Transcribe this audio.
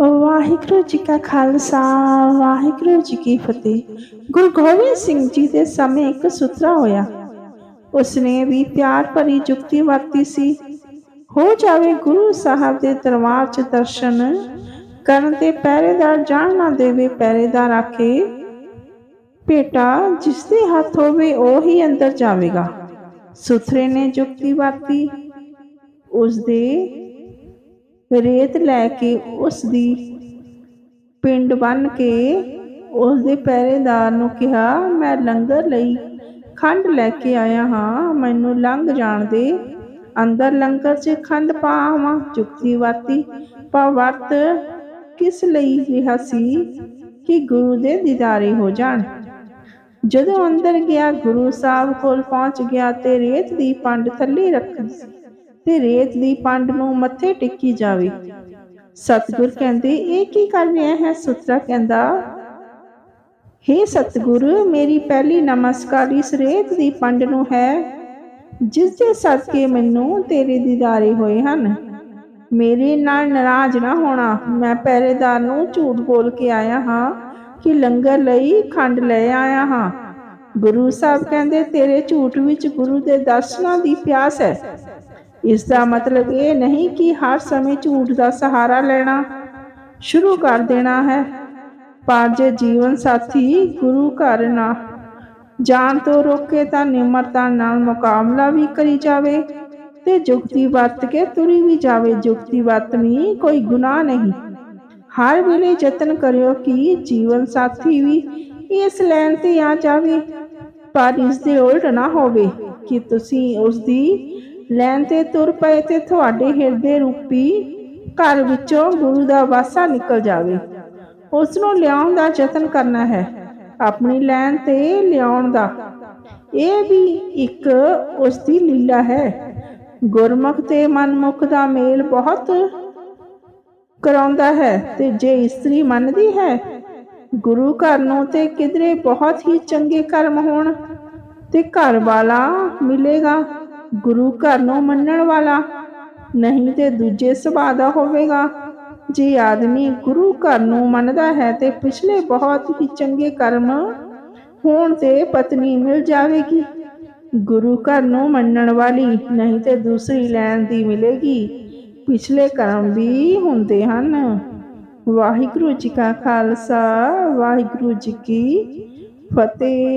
ਵਾਹਿਗੁਰੂ ਜੀ ਕਾ ਖਾਲਸਾ, ਵਾਹਿਗੁਰੂ ਜੀ ਕੀ ਫਤਿਹ। ਗੁਰੂ ਗੋਬਿੰਦ ਸਿੰਘ ਜੀ ਦੇ ਸਮੇਂ ਇੱਕ ਸੁਤਰਾ ਹੋਇਆ। ਉਸਨੇ ਵੀ ਪਿਆਰ ਭਰੀ ਜੁਗਤੀ ਵਰਤੀ ਸੀ। ਹੋ ਜਾਵੇ ਗੁਰੂ ਸਾਹਿਬ ਦੇ ਦਰਬਾਰ 'ਚ ਦਰਸ਼ਨ, ਕਰਨ ਤੇ ਪਹਿਰੇਦਾਰ ਜਾਣ ਨਾ ਦੇਵੇ ਪਹਿਰੇਦਾਰ ਆਖੇ, ਬੇਟਾ, ਜਿਸ ਦੇ ਹੱਥ ਹੋਵੇ ਉਹ ਹੀ ਅੰਦਰ ਜਾਵੇਗਾ। ਸੁਥਰੇ ਨੇ ਜੁਗਤੀ ਵਰਤੀ। ਉਸ ਦੇ ਰੇਤ ਲੈ ਕੇ ਉਸ ਦੀ ਪਿੰਡ ਬੰਨ ਕੇ ਉਸ ਦੇ ਪਹਿਰੇਦਾਰ ਨੂੰ ਕਿਹਾ, ਮੈਂ ਲੰਗਰ ਲਈ ਖੰਡ ਲੈ ਕੇ ਆਇਆ ਹਾਂ। ਮੈਨੂੰ ਲੰਘ ਜਾਣ ਦੇ। ਅੰਦਰ ਲੰਗਰ 'ਚ ਖੰਡ ਪਾਵਾਂ। ਜੁਗਤੀ ਵਾਤੀ ਪਾ ਵਰਤ ਕਿਸ ਲਈ ਰਿਹਾ ਸੀ ਕਿ ਗੁਰੂ ਦੇ ਦੀਦਾਰੇ ਹੋ ਜਾਣ? ਜਦੋਂ ਅੰਦਰ ਗਿਆ, ਗੁਰੂ ਸਾਹਿਬ ਕੋਲ ਪਹੁੰਚ ਗਿਆ ਤੇ ਰੇਤ ਦੀ ਪੰਡ ਥੱਲੇ ਰੱਖ ਤੇ ਰੇਤ ਦੀ ਪੰਡ ਨੂੰ ਮੱਥੇ ਟੇਕੀ ਜਾਵੇ। ਸਤਿਗੁਰ ਕਹਿੰਦੇ, ਇਹ ਕੀ ਕਰ ਰਿਹਾ ਹੈ? ਸੁਤਰਾ ਕਹਿੰਦਾ हे ਸਤਿਗੁਰ, ਮੇਰੀ ਪਹਿਲੀ ਨਮਸਕਾਰ ਇਸ ਰੇਤ ਦੀ ਪੰਡ ਨੂੰ ਹੈ, ਜਿਸ ਦੇ ਸਦਕੇ ਮੈਨੂੰ ਤੇਰੇ ਦੀਦਾਰੇ ਹੋਏ ਹਨ। ਮੇਰੇ ਨਾਲ ਨਾਰਾਜ਼ ਨਾ ਹੋਣਾ। ਮੈਂ ਪਹਿਰੇਦਾਰ ਨੂੰ ਝੂਠ ਬੋਲ ਕੇ ਆਇਆ ਹਾਂ ਕਿ ਲੰਗਰ ਲਈ ਖੰਡ ਲੈ ਆਇਆ ਹਾਂ। ਗੁਰੂ ਸਾਹਿਬ ਕਹਿੰਦੇ, ਤੇਰੇ ਝੂਠ ਵਿੱਚ ਗੁਰੂ ਦੇ ਦਰਸ਼ਨਾਂ ਦੀ ਪਿਆਸ ਹੈ। ਇਸ ਦਾ ਮਤਲਬ ਇਹ ਨਹੀਂ ਕਿ ਹਰ ਸਮੇਂ ਝੂਠ ਦਾ ਸਹਾਰਾ ਲੈਣਾ ਸ਼ੁਰੂ ਕਰ ਦੇਣਾ ਹੈ। ਪਰ ਜੇ ਜੀਵਨ ਸਾਥੀ, ਗੁਰੂ ਘਰ ਨਾ। ਜਾਣ ਤੋਂ ਰੋਕੇ ਤਾਂ ਨਿਮਰਤਾ ਨਾਲ ਮੁਕਾਬਲਾ ਵੀ ਕਰੀ ਜਾਵੇ ਤੇ ਜੁਗਤੀ ਵਰਤ ਕੇ ਤੁਰੀ ਵੀ ਜਾਵੇ। ਜੁਗਤੀ ਵਰਤਨੀ ਕੋਈ ਗੁਨਾਹ ਨਹੀਂ। ਹਰ ਵੇਲੇ ਯਤਨ ਕਰਿਓ ਕਿ ਜੀਵਨ ਸਾਥੀ ਵੀ ਇਸ ਲੈਣ ਤੇ ਆ ਜਾਵੇ, ਪਰ ਇਸ ਦੇ ਉਲਟ ਨਾ ਹੋਵੇ ਕਿ ਤੁਸੀਂ ਉਸ ਦੀ ਲੈਣ ਤੇ ਤੁਰ ਪਏ ਤੇ ਤੁਹਾਡੇ ਹਿਰਦੇ ਰੂਪੀ ਘਰ ਵਿੱਚੋਂ ਗੁਰੂ ਦਾ ਵਾਸਾ ਨਿਕਲ ਜਾਵੇ। ਉਸ ਨੂੰ ਲਿਆਉਣ ਦਾ ਯਤਨ ਕਰਨਾ ਹੈ। ਆਪਣੀ ਲੈਣ ਤੇ ਲਿਆਉਣ ਦਾ। ਇਹ ਵੀ ਇੱਕ ਉਸ ਦੀ ਲੀਲਾ ਹੈ। ਗੁਰਮੁਖ ਤੇ ਮਨਮੁਖ ਦਾ ਮੇਲ ਬਹੁਤ ਕਰਾਉਂਦਾ ਹੈ ਤੇ ਜੇ ਇਸਤਰੀ ਮੰਨਦੀ ਹੈ, ਗੁਰੂ ਘਰ ਨੂੰ ਤੇ ਕਿਧਰੇ ਬਹੁਤ ਹੀ ਚੰਗੇ ਕਰਮ ਹੋਣ ਤੇ ਘਰ ਵਾਲਾ ਮਿਲੇਗਾ। ਗੁਰੂ ਘਰ ਨੂੰ ਮੰਨਣ ਵਾਲਾ। ਨਹੀਂ ਤੇ ਦੂਜੇ ਸੁਭਾਅ ਦਾ ਹੋਵੇਗਾ। ਜੇ ਆਦਮੀ ਗੁਰੂ ਘਰ ਨੂੰ ਮੰਨਦਾ ਹੈ ਤੇ ਪਿਛਲੇ ਬਹੁਤ ਹੀ ਚੰਗੇ ਕਰਮ ਹੋਣ ਤੇ ਪਤਨੀ ਮਿਲ ਜਾਵੇਗੀ। ਗੁਰੂ ਘਰ ਨੂੰ ਮੰਨਣ ਵਾਲੀ ਨਹੀਂ ਤੇ ਦੂਸਰੀ ਲੈਣ ਦੀ ਮਿਲੇਗੀ। ਪਿਛਲੇ ਕਰਮ ਵੀ ਹੁੰਦੇ ਹਨ। ਵਾਹਿਗੁਰੂ ਜੀ ਕਾ ਖਾਲਸਾ, ਵਾਹਿਗੁਰੂ ਜੀ ਕੀ ਫਤਿਹ।